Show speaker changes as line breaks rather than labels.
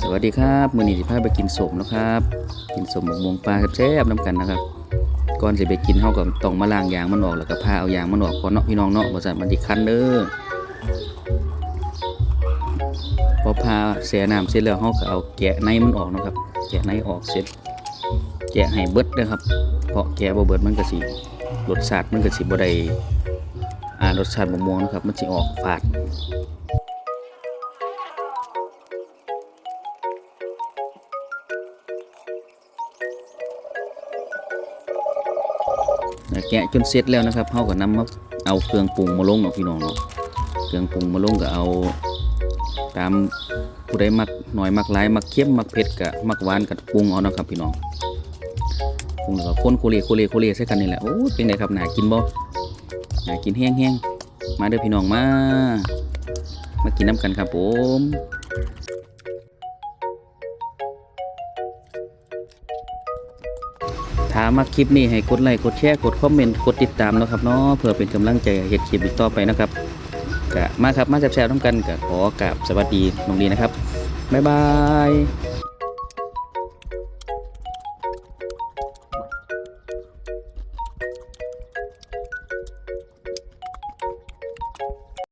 สวัสดีครับมื้อนี้สิพาไปกินสมนะครับ กินสมหมกม่วงปลาแซ่บๆน้ำกันนะครับ ก่อนสิไปกินเฮาก็ต้องมาล้างยางมันออกแล้วก็พาเอายางมันออกก่อนเนาะพี่น้องเนาะบ่ซั่นมันสิคันเด้อพอพาแช่น้ำเสร็จแล้วเฮาก็เอาแกะในมันออกนะครับ แกะในออกเสร็จ แกะให้เบิดเด้อครับ เพราะแกะบ่เบิดมันก็สิรสชาติมันก็สิบ่ได้อ่ารสชาติมะม่วงนะครับ มันสิออกฝาด แกะจนเสร็จแล้วนะครับเขาก็นำมาเอาเครื่องปรุงมาลงเนาะพี่น้องเนาะเครื่องปรุงมาลงก็เอา ตามผู้ใดมักหน่อยมักหลายมักเค็มมักเผ็ดก็มักหวานก็ปรุงเอานะครับพี่น้องปรุงแล้วก็คนโคเลโคเลโคเลใส่กันนี่แหละโอ้ยเป็นไงครับน่ากินบ่น่ากินแห้งๆมาเด้อพี่น้องมามากินน้ำกันครับผม ถ้ามาคลิปนี้ให้กดไลค์กดแชร์กดคอมเมนต์กดติดตามนะครับเนาะเพื่อเป็นกำลังใจเห้เฮ็ดคลิปอีกต่อไปนะครับกะมาครับมาแชร์ๆร่วมกันกะขอกราบสวัสดีน้องดีนะครับบ๊ายบาย